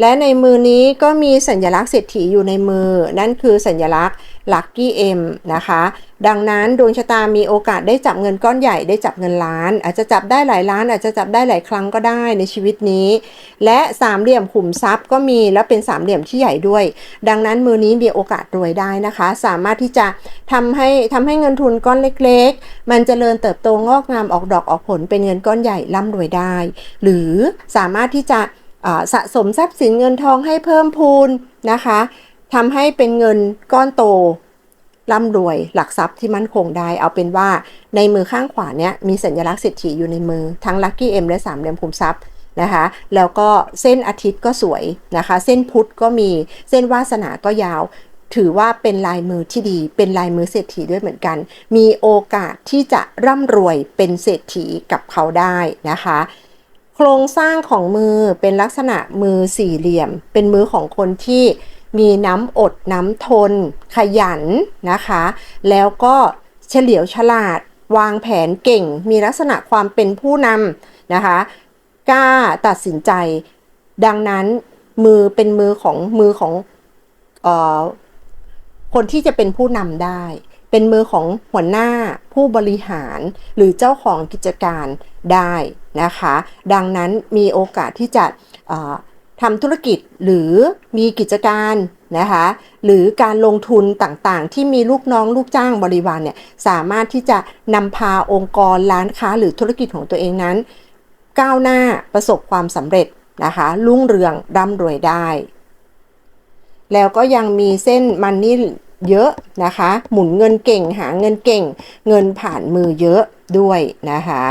และในมือนี้ก็มีสัญลักษณ์เศรษฐีอยู่ในมือ นั่นคือสัญลักษณ์ Lucky M นะคะ ดังนั้นดวงชะตามีโอกาสได้จับเงินก้อนใหญ่ได้จับเงินล้าน อาจจะจับได้หลายล้าน อาจจะจับได้หลายครั้งก็ได้ในชีวิตนี้ และสามเหลี่ยมขุมทรัพย์ก็มีและเป็นสามเหลี่ยมที่ใหญ่ด้วย ดังนั้นมือนี้มีโอกาสรวยได้นะคะ สามารถที่จะทำให้ทำให้เงินทุนก้อนเล็ก ๆ มันจเจริญเติบโตงอกงามออกดอกออกผลเป็นเงินก้อนใหญ่ร่ำรวยได้ หรือสามารถที่จะ สะสมทรัพย์สินเงินทองให้เพิ่มพูนนะคะทำให้เป็นเงินก้อนโตร่ำรวยหลักทรัพย์ที่มั่นคงได้เอาเป็นว่าในมือข้างขวาเนี้ยมีสัญลักษณ์เศรษฐีอยู่ในมือทั้ง Lucky M และสามเหลี่ยมคุมทรัพย์นะคะ แล้วก็เส้นอาทิตย์ก็สวยนะคะ เส้นพุธก็มีเส้นวาสนาก็ยาว ถือว่าเป็นลายมือที่ดี เป็นลายมือเศรษฐีด้วยเหมือนกัน มีโอกาสที่จะร่ำรวยเป็นเศรษฐีกับเขาได้นะคะ โครงสร้างของมือเป็นลักษณะมือสี่เหลี่ยม เป็นมือของคนที่มีน้ำอดน้ำทน ขยันนะคะ แล้วก็เฉลียวฉลาด วางแผนเก่ง มีลักษณะความเป็นผู้นำนะคะ กล้าตัดสินใจ ดังนั้นมือเป็นมือของมือของออคนที่จะเป็นผู้นำได้ เป็นมือของหัวหน้า ผู้บริหารหรือเจ้าของกิจการได้นะคะ ดังนั้นมีโอกาสที่จะทำธุรกิจหรือมีกิจการนะคะหรือการลงทุนต่างๆ ที่มีลูกน้องลูกจ้างบริวารเนี่ยสามารถที่จะนำพาองค์กรร้านค้าหรือธุรกิจของตัวเองนั้น ก้าวหน้าประสบความสำเร็จนะคะรุ่งเรืองร่ำรวยได้ แล้วก็ยังมีเส้นมันนี่ เยอะนะคะ หมุนเงินเก่งหาเงินเก่ง เงินผ่านมือเยอะด้วยนะคะ